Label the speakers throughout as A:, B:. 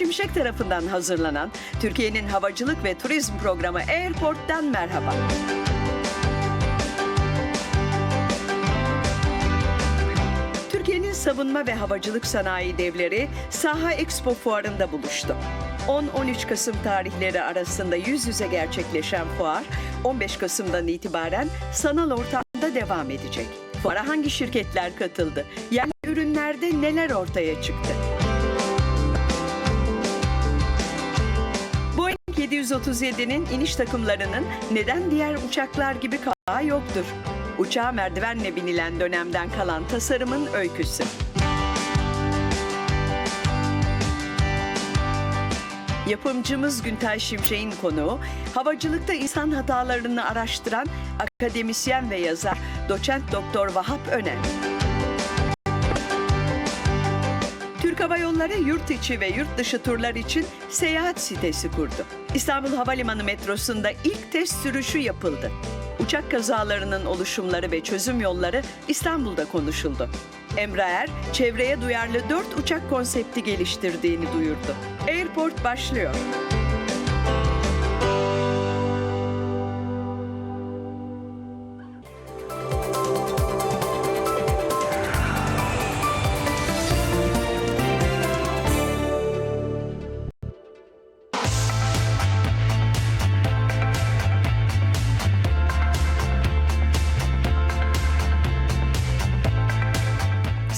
A: Şimşek tarafından hazırlanan Türkiye'nin havacılık ve turizm programı Airport'tan merhaba. Türkiye'nin savunma ve havacılık sanayi devleri Saha Expo fuarında buluştu. 10-13 Kasım tarihleri arasında yüz yüze gerçekleşen fuar 15 Kasım'dan itibaren sanal ortamda devam edecek. Fuara hangi şirketler katıldı? Yerli ürünlerde neler ortaya çıktı? 737'nin iniş takımlarının neden diğer uçaklar gibi kapağı yoktur? Uçağa merdivenle binilen dönemden kalan tasarımın öyküsü. Yapımcımız Güntay Şimşek'in konuğu, havacılıkta insan hatalarını araştıran akademisyen ve yazar doçent doktor Vahap Öner. Türk Hava Yolları yurt içi ve yurt dışı turlar için seyahat sitesi kurdu. İstanbul Havalimanı metrosunda ilk test sürüşü yapıldı. Uçak kazalarının oluşumları ve çözüm yolları İstanbul'da konuşuldu. Embraer, çevreye duyarlı 4 uçak konsepti geliştirdiğini duyurdu. Airport başlıyor.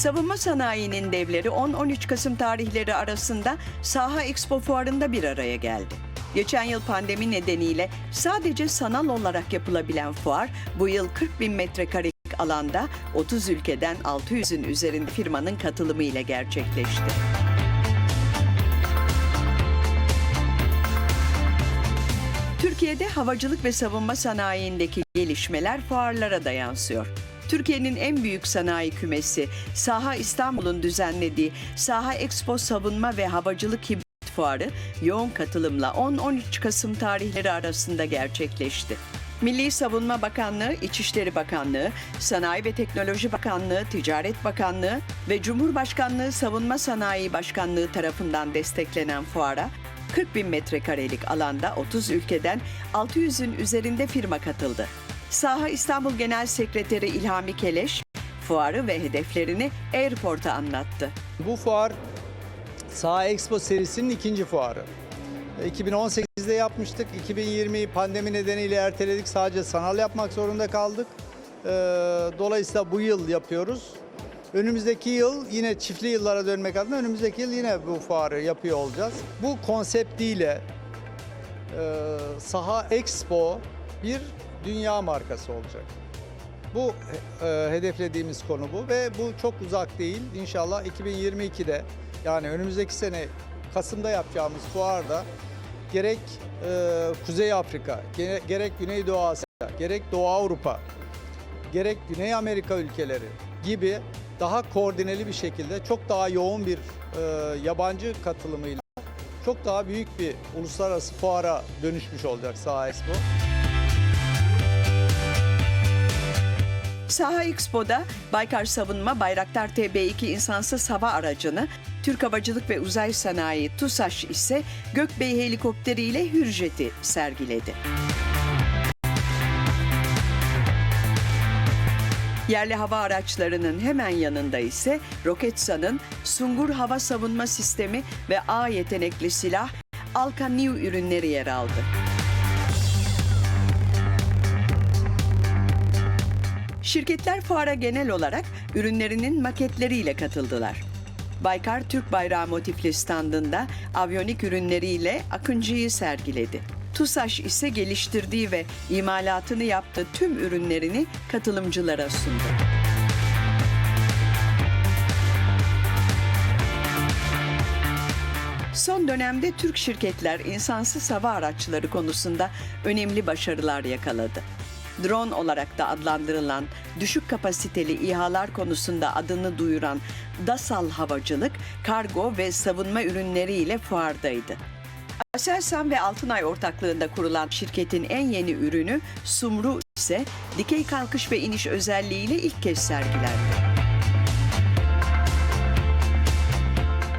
A: Savunma sanayinin devleri 10-13 Kasım tarihleri arasında Saha Expo fuarında bir araya geldi. Geçen yıl pandemi nedeniyle sadece sanal olarak yapılabilen fuar bu yıl 40 bin metrekarelik alanda 30 ülkeden 600'ün üzerinde firmanın katılımı ile gerçekleşti. Türkiye'de havacılık ve savunma sanayindeki gelişmeler fuarlara da yansıyor. Türkiye'nin en büyük sanayi kümesi Saha İstanbul'un düzenlediği Saha Expo Savunma ve Havacılık Hibrit Fuarı yoğun katılımla 10-13 Kasım tarihleri arasında gerçekleşti. Milli Savunma Bakanlığı, İçişleri Bakanlığı, Sanayi ve Teknoloji Bakanlığı, Ticaret Bakanlığı ve Cumhurbaşkanlığı Savunma Sanayi Başkanlığı tarafından desteklenen fuara 40 bin metrekarelik alanda 30 ülkeden 600'ün üzerinde firma katıldı. Saha İstanbul Genel Sekreteri İlhami Keleş, fuarı ve hedeflerini Airport'a anlattı.
B: Bu fuar Saha Expo serisinin ikinci fuarı. 2018'de yapmıştık. 2020 pandemi nedeniyle erteledik. Sadece sanal yapmak zorunda kaldık. Ee, Dolayısıyla bu yıl yapıyoruz. Önümüzdeki yıl yine çiftli yıllara dönmek adına önümüzdeki yıl yine bu fuarı yapıyor olacağız. Bu konseptiyle e, Saha Expo bir dünya markası olacak. Bu e, hedeflediğimiz konu bu ve bu çok uzak değil. İnşallah 2022'de yani önümüzdeki sene Kasım'da yapacağımız fuarda gerek e, Kuzey Afrika, gere- gerek Güneydoğu Asya, gerek Doğu Avrupa, gerek Güney Amerika ülkeleri gibi daha koordineli bir şekilde çok daha yoğun bir e, yabancı katılımıyla çok daha büyük bir uluslararası fuara dönüşmüş olacak Saha Expo.
A: Saha Expo'da Baykar Savunma Bayraktar TB2 insansız hava aracını, Türk Havacılık ve Uzay Sanayi TUSAŞ ise Gökbey helikopteriyle Hürjet'i sergiledi. Yerli hava araçlarının hemen yanında ise Roketsan'ın Sungur Hava Savunma Sistemi ve A yetenekli silah Alka New ürünleri yer aldı. Şirketler fuara genel olarak ürünlerinin maketleriyle katıldılar. Baykar Türk bayrağı motifli standında avyonik ürünleriyle Akıncı'yı sergiledi. TUSAŞ ise geliştirdiği ve imalatını yaptığı tüm ürünlerini katılımcılara sundu. Son dönemde Türk şirketler insansız hava araçları konusunda önemli başarılar yakaladı. Drone olarak da adlandırılan düşük kapasiteli İHA'lar konusunda adını duyuran Dasal Havacılık, kargo ve savunma ürünleriyle fuardaydı. Aselsan ve Altınay ortaklığında kurulan şirketin en yeni ürünü Sumru ise dikey kalkış ve iniş özelliğiyle ilk kez sergilendi.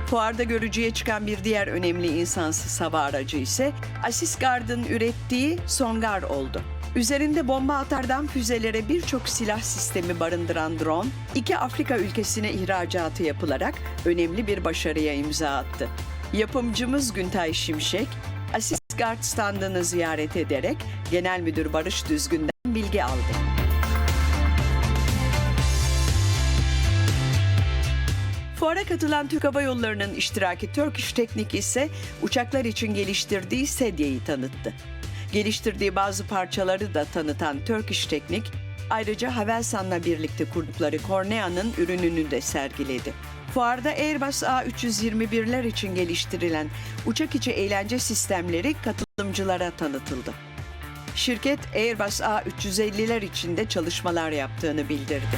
A: Fuarda görücüye çıkan bir diğer önemli insansız hava aracı ise Asisgard'ın ürettiği Songar oldu. Üzerinde bomba atardan füzelere birçok silah sistemi barındıran drone, iki Afrika ülkesine ihracatı yapılarak önemli bir başarıya imza attı. Yapımcımız Güntay Şimşek, Asisgard standını ziyaret ederek Genel Müdür Barış Düzgün'den bilgi aldı. Fuara katılan Türk Hava Yolları'nın iştiraki Turkish Technic ise uçaklar için geliştirdiği sedyeyi tanıttı. Geliştirdiği bazı parçaları da tanıtan Turkish Technic, ayrıca Havelsan'la birlikte kurdukları Cornea'nın ürününü de sergiledi. Fuarda Airbus A321'ler için geliştirilen uçak içi eğlence sistemleri katılımcılara tanıtıldı. Şirket Airbus A350'ler için de çalışmalar yaptığını bildirdi.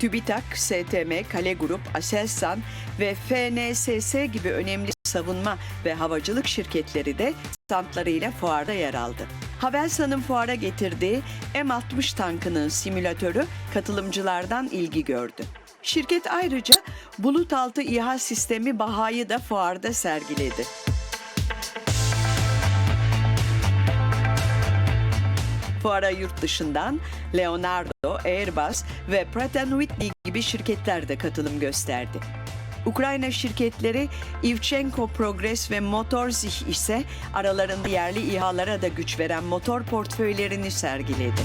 A: TÜBİTAK, STM, Kale Grup, Aselsan ve FNSS gibi önemli savunma ve havacılık şirketleri de standlarıyla fuarda yer aldı. Havelsan'ın fuara getirdiği M60 tankının simülatörü katılımcılardan ilgi gördü. Şirket ayrıca bulut İHA sistemi Baha'yı da fuarda sergiledi. Fuara yurt dışından Leonardo, Airbus ve Pratt Whitney gibi şirketler de katılım gösterdi. Ukrayna şirketleri Ivchenko Progress ve Motorzih ise aralarında yerli İHA'lara da güç veren motor portföylerini sergiledi.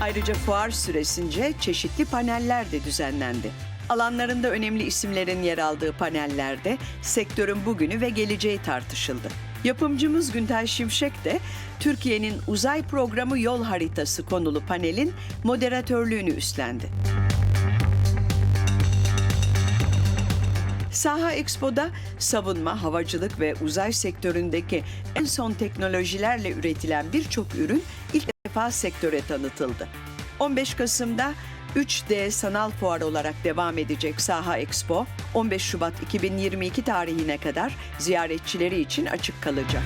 A: Ayrıca fuar süresince çeşitli paneller de düzenlendi. Alanlarında önemli isimlerin yer aldığı panellerde sektörün bugünü ve geleceği tartışıldı. Yapımcımız Günter Şimşek de Türkiye'nin uzay programı yol haritası konulu panelin moderatörlüğünü üstlendi. Saha Expo'da savunma, havacılık ve uzay sektöründeki en son teknolojilerle üretilen birçok ürün ilk defa sektöre tanıtıldı. 15 Kasım'da 3D Sanal Fuar olarak devam edecek Saha Expo, 15 Şubat 2022 tarihine kadar ziyaretçileri için açık kalacak.